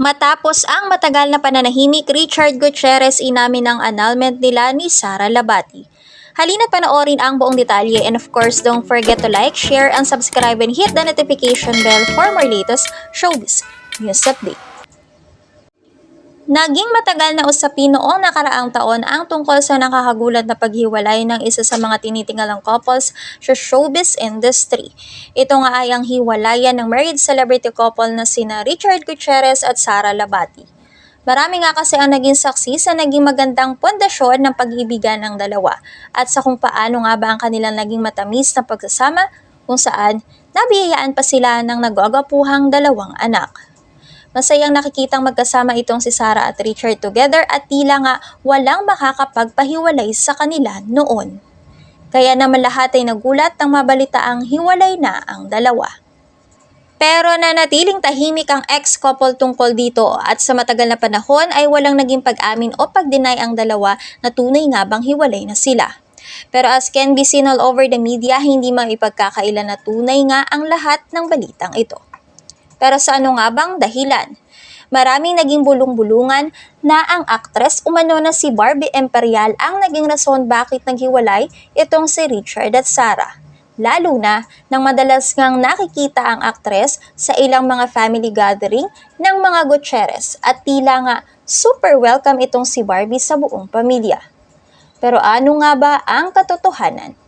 Matapos ang matagal na pananahimik, Richard Gutierrez inamin ng annulment nila ni Sara Labati. Halina't panoorin ang buong detalye and of course don't forget to like, share, and subscribe and hit the notification bell for more latest showbiz news update. Naging matagal na usapin noong nakaraang taon ang tungkol sa nakakagulat na paghiwalay ng isa sa mga tinitingalang couples sa showbiz industry. Ito nga ay ang hiwalayan ng married celebrity couple na sina Richard Gutierrez at Sara Labati. Marami nga kasi ang naging saksi sa naging magandang pundasyon ng pag-ibigan ng dalawa at sa kung paano nga ba ang kanilang naging matamis na pagsasama kung saan nabiyayaan pa sila ng nagagapuhang dalawang anak. Masayang nakikitang magkasama itong si Sarah at Richard together at tila nga walang makakapagpahiwalay sa kanila noon. Kaya naman lahat ay nagulat nang mabalitaang hiwalay na ang dalawa. Pero nanatiling tahimik ang ex-couple tungkol dito at sa matagal na panahon ay walang naging pag-amin o pag-deny ang dalawa na tunay nga bang hiwalay na sila. Pero as can be seen all over the media, hindi maipagkakailan na tunay nga ang lahat ng balitang ito. Pero sa ano nga bang dahilan? Maraming naging bulong-bulungan na ang aktres umano na si Barbie Imperial ang naging rason bakit naghiwalay itong si Richard at Sarah. Lalo na nang madalas ngang nakikita ang aktres sa ilang mga family gathering ng mga Gutierrez at tila nga super welcome itong si Barbie sa buong pamilya. Pero ano nga ba ang katotohanan?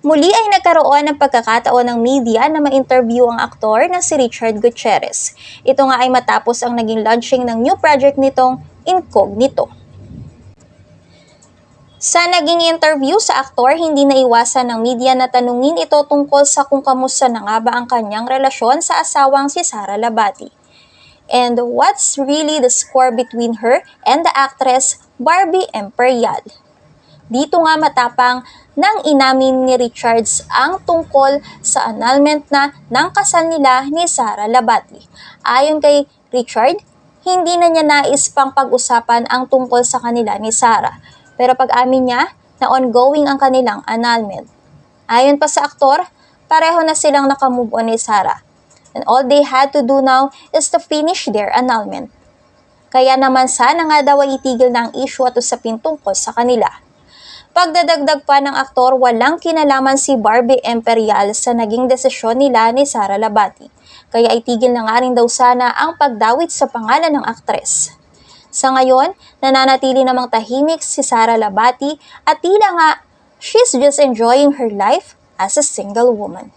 Muli ay nagkaroon ng pagkakataon ng media na ma-interview ang aktor na si Richard Gutierrez. Ito nga ay matapos ang naging launching ng new project nitong Incognito. Sa naging interview sa aktor, hindi naiwasan ng media na tanungin ito tungkol sa kung kamusta na nga ba ang kanyang relasyon sa asawang si Sara Labati. And what's really the score between her and the actress Barbie Imperial? Dito nga matapang nang inamin ni Richards ang tungkol sa annulment na ng kasal nila ni Sara Labati. Ayon kay Richard, hindi na niya nais pang pag-usapan ang tungkol sa kanila ni Sara. Pero pag-amin niya na ongoing ang kanilang annulment. Ayon pa sa aktor, pareho na silang nakamove on ni Sara. And all they had to do now is to finish their annulment. Kaya naman sana nga daw ay itigil na ang issue at usapin tungkol sa kanila. Pagdadagdag pa ng aktor, walang kinalaman si Barbie Imperial sa naging desisyon nila ni Sara Labati. Kaya itigil na nga rin daw sana ang pagdawit sa pangalan ng aktres. Sa ngayon, nananatili namang tahimik si Sara Labati at tila nga she's just enjoying her life as a single woman.